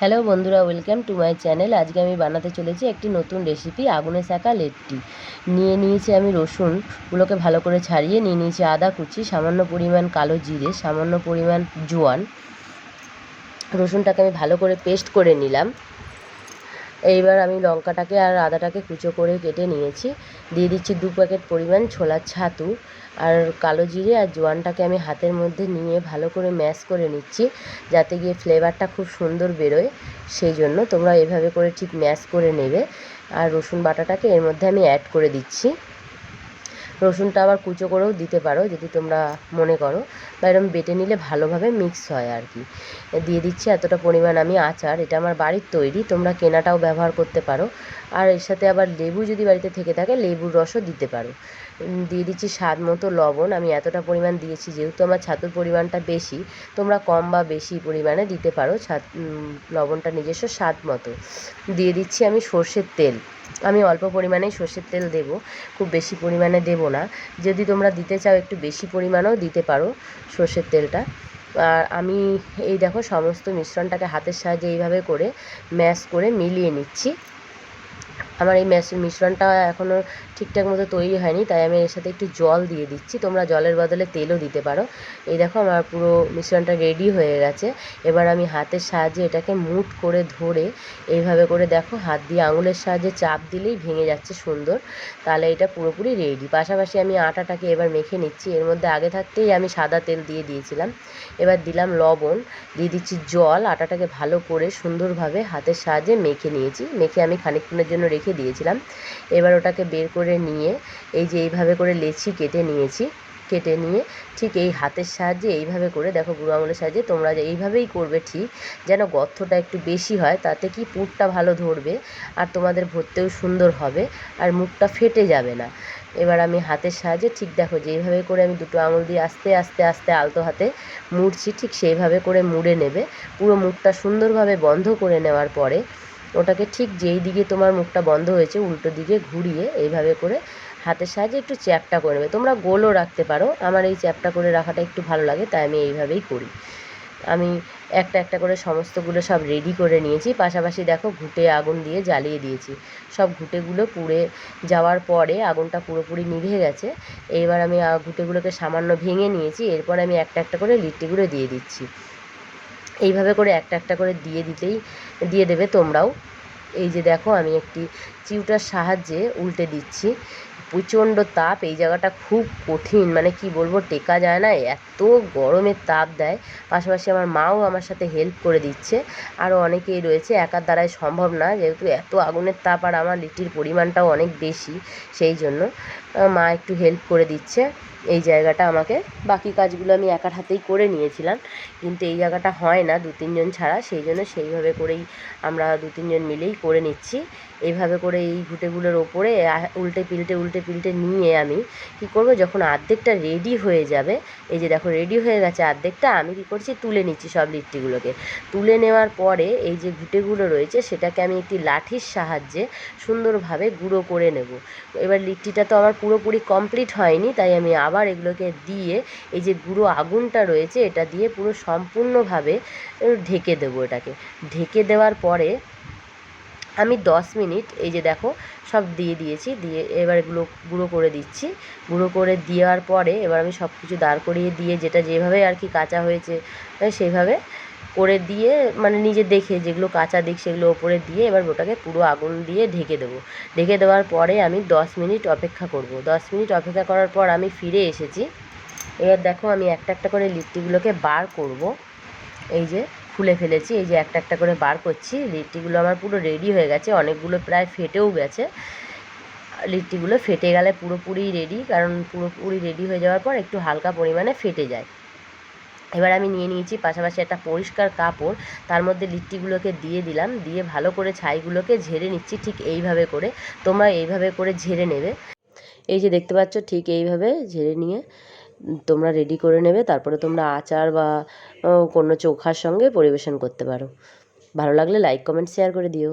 Hello বন্ধুরা, welcome to my channel. আজকে আমি বানাতে চলেছি একটি নতুন রেসিপি, আগুনে শাঁকা লেট্টি। নিয়ে নিয়েছি আমি রসুনগুলোকে ভালো করে ছাড়িয়ে নিয়ে নিয়েছি আদা কুচি, সামান্য পরিমাণ কালো জিরে, সামান্য পরিমাণ জোয়ান। রসুনটাকে আমি ভালো করে পেস্ট করে নিলাম। এইবার আমি লঙ্কাটাকে আর আদাটাকে কুচো করে কেটে নিয়েছি। দিয়ে দিচ্ছি দু প্যাকেট পরিমাণ ছোলার ছাতু আর কালো জিরে আর জোয়ানটাকে আমি হাতের মধ্যে নিয়ে ভালো করে ম্যাশ করে নিচ্ছি যাতে গিয়ে ফ্লেভারটা খুব সুন্দর বেরোয়। সেই জন্য তোমরা এভাবে করে ঠিক ম্যাশ করে নেবে। আর রসুন বাটাটাকে এর মধ্যে আমি অ্যাড করে দিচ্ছি। রসুনটা আবার কুচো করেও দিতে পারো, যদি তোমরা মনে করো। বা এরকম বেটে নিলে ভালোভাবে মিক্স হয় আর কি। দিয়ে দিচ্ছি এতটা পরিমাণ আমি আচার, এটা আমার বাড়ির তৈরি, তোমরা কেনাটাও ব্যবহার করতে পারো। আর এর সাথে আবার লেবু যদি বাড়িতে থেকে থাকে, লেবুর রসও দিতে পারো। দিয়ে দিচ্ছি স্বাদ মতো লবণ, আমি এতটা পরিমাণ দিয়েছি, যেহেতু আমার ছাতুর পরিমাণটা বেশি, তোমরা কম বা বেশি পরিমাণে দিতে পারো, ছাত লবণটা নিজস্ব স্বাদ মতো। দিয়ে দিচ্ছি আমি সর্ষের তেল। আমি অল্প পরিমাণেই সর্ষের তেল দেব, খুব বেশি পরিমাণে দেব না। যদি তোমরা দিতে চাও একটু বেশি পরিমাণেও দিতে পারো সর্ষের তেলটা। আর আমি এই দেখো সমস্ত মিশ্রণটাকে হাতের সাহায্যে এইভাবে করে ম্যাশ করে মিলিয়ে নিচ্ছি। আমার এই মিশ্রণটা এখনও ঠিকঠাক মতো তৈরি হয়নি, তাই আমি এর সাথে একটু জল দিয়ে দিচ্ছি। তোমরা জলের বদলে তেলও দিতে পারো। এই দেখো আমার পুরো মিশ্রণটা রেডি হয়ে গেছে। এবার আমি হাতের সাহায্যে এটাকে মুট করে ধরে এইভাবে করে দেখো, হাত দিয়ে আঙুলের সাহায্যে চাপ দিলেই ভেঙে যাচ্ছে সুন্দর। তাহলে এটা পুরোপুরি রেডি পাশাপাশি আমি আটাটাকে এবার মেখে নিচ্ছি। এর মধ্যে আগে থাকতেই আমি সাদা তেল দিয়ে দিয়েছিলাম। এবার দিলাম লবণ, দিয়ে দিচ্ছি জল। আটাটাকে ভালো করে সুন্দরভাবে হাতের সাহায্যে মেখে নিয়েছি। মেখে আমি খানিকক্ষণের জন্য রেখে দিয়েছিলাম। এবার ওটাকে বের করে নিয়ে এই যে এইভাবে করে লেচি কেটে নিয়েছি, কেটে নিয়ে ঠিক এই হাতের সাহায্যে এইভাবে করে দেখো বুড়ো আঙুলের সাহায্যে তোমরা যে এইভাবেই করবে ঠিক, যেন গর্তটা একটু বেশি হয়, তাতে কি পুরটা ভালো ধরবে আর তোমাদের ভরতেও সুন্দর হবে আর মুখটা ফেটে যাবে না। এবার আমি হাতের সাহায্যে ঠিক দেখো যেইভাবে করে আমি দুটো আঙুল দিয়ে আস্তে আস্তে আস্তে আলতো হাতে মুড়ছি, ঠিক সেইভাবে করে মুড়ে নেবে। পুরো মুখটা সুন্দরভাবে বন্ধ করে নেওয়ার পরে ওটাকে ঠিক যেই দিকে তোমার মুখটা বন্ধ হয়েছে, উল্টো দিকে ঘুরিয়ে এইভাবে করে হাতের সাহায্যে একটু চ্যাপটা করে নেবে। তোমরা গোলও রাখতে পারো। আমার এই চ্যাপটা করে রাখাটা একটু ভালো লাগে, তাই আমি এইভাবেই করি। আমি একটা একটা করে সমস্তগুলো সব রেডি করে নিয়েছি। পাশাপাশি দেখো ঘুঁটে আগুন দিয়ে জ্বালিয়ে দিয়েছি। সব ঘুঁটেগুলো পুড়ে যাওয়ার পরে আগুনটা পুরোপুরি নিভে গেছে। এইবার আমি ঘুঁটেগুলোকে সামান্য ভেঙে নিয়েছি। এরপর আমি একটা একটা করে লিট্টিগুলো দিয়ে দিচ্ছি। এইভাবে করে একটা একটা করে দিয়ে দিতেই, দিয়ে দেবে তোমরাও। এই যে দেখো আমি একটি চিউটার সাহায্যে উল্টে দিচ্ছি। প্রচণ্ড তাপ, এই জায়গাটা খুব কঠিন মানে কি বলব, টেকা যায় না, এত গরমের তাপ দেয়। পাশাপাশি আমার মাও আমার সাথে হেল্প করে দিচ্ছে। আরও অনেকেই রয়েছে, একার দ্বারাই সম্ভব না, যেহেতু এত আগুনের তাপ আর আমার লিটির পরিমাণটাও অনেক বেশি, সেই জন্য মা একটু হেল্প করে দিচ্ছে। এই জায়গাটা আমাকে, বাকি কাজগুলো আমি একার হাতেই করে নিয়েছিলাম, কিন্তু এই জায়গাটা হয় না দু তিনজন ছাড়া, সেই জন্য সেইভাবে করেই আমরা দু তিনজন মিলেই করে নিচ্ছি। এইভাবে করে এই ঘুঁটেগুলোর ওপরে উল্টে পিল্টে উল্টে পিল্টে নিয়ে আমি কী করব, যখন আর্ধেকটা রেডি হয়ে যাবে, এই যে দেখো রেডি হয়ে গেছে আর্ধেকটা, আমি কী করছি, তুলে নিচ্ছি সব লিট্টিগুলোকে। তুলে নেওয়ার পরে এই যে ঘুঁটেগুলো রয়েছে, সেটাকে আমি একটি লাঠির সাহায্যে সুন্দরভাবে গুঁড়ো করে নেব। এবার লিট্টিটা তো আমার পুরোপুরি কমপ্লিট হয়নি, তাই আমি আবার এগুলোকে দিয়ে এই যে গুঁড়ো আগুনটা রয়েছে, এটা দিয়ে পুরো সম্পূর্ণভাবে ঢেকে দেবো এটাকে। ঢেকে দেওয়ার পরে আমি দশ মিনিট, এই যে দেখো, সব দিয়ে দিয়েছি, দিয়ে এবার এগুলো গুঁড়ো করে দিচ্ছি। গুঁড়ো করে দেওয়ার পরে এবার আমি সব কিছু দাঁড় করিয়ে দিয়ে যেটা যেভাবে আর কি কাঁচা হয়েছে সেইভাবে করে দিয়ে মানে নিজে দেখে যেগুলো কাঁচা দিক সেগুলো ওপরে দিয়ে এবার ওটাকে পুরো আগুন দিয়ে ঢেকে দেবো। ঢেকে দেওয়ার পরে আমি দশ মিনিট অপেক্ষা করব। দশ মিনিট অপেক্ষা করার পর আমি ফিরে এসেছি। এবার দেখো আমি একটা একটা করে লিট্টিগুলোকে বার করব। এই যে খুলে ফেলেছি, এই যে একটা একটা করে বার করছি। লিট্টিগুলো আমার পুরো রেডি হয়ে গেছে, অনেকগুলো প্রায় ফেটেও গেছে। লিট্টিগুলো ফেটে গেলে পুরোপুরি রেডি কারণ পুরোপুরি রেডি হয়ে যাওয়ার পর একটু হালকা পরিমাণে ফেটে যায়। এবার আমি নিয়ে নিয়েছি পাশাপাশি একটা পরিষ্কার কাপড়, তার মধ্যে লিট্টিগুলোকে দিয়ে দিলাম, দিয়ে ভালো করে ছাইগুলোকে ঝেড়ে নিচ্ছি ঠিক এইভাবে করে, তোমরা এইভাবে করে ঝেড়ে নেবে। এই যে দেখতে পাচ্ছ ঠিক এইভাবে ঝেড়ে নিয়ে তোমরা রেডি করে নেবে, তারপরে তোমরা আচার বা কোনো চোখার সঙ্গে পরিবেশন করতে পারো। ভালো লাগলে লাইক কমেন্ট শেয়ার করে দিও।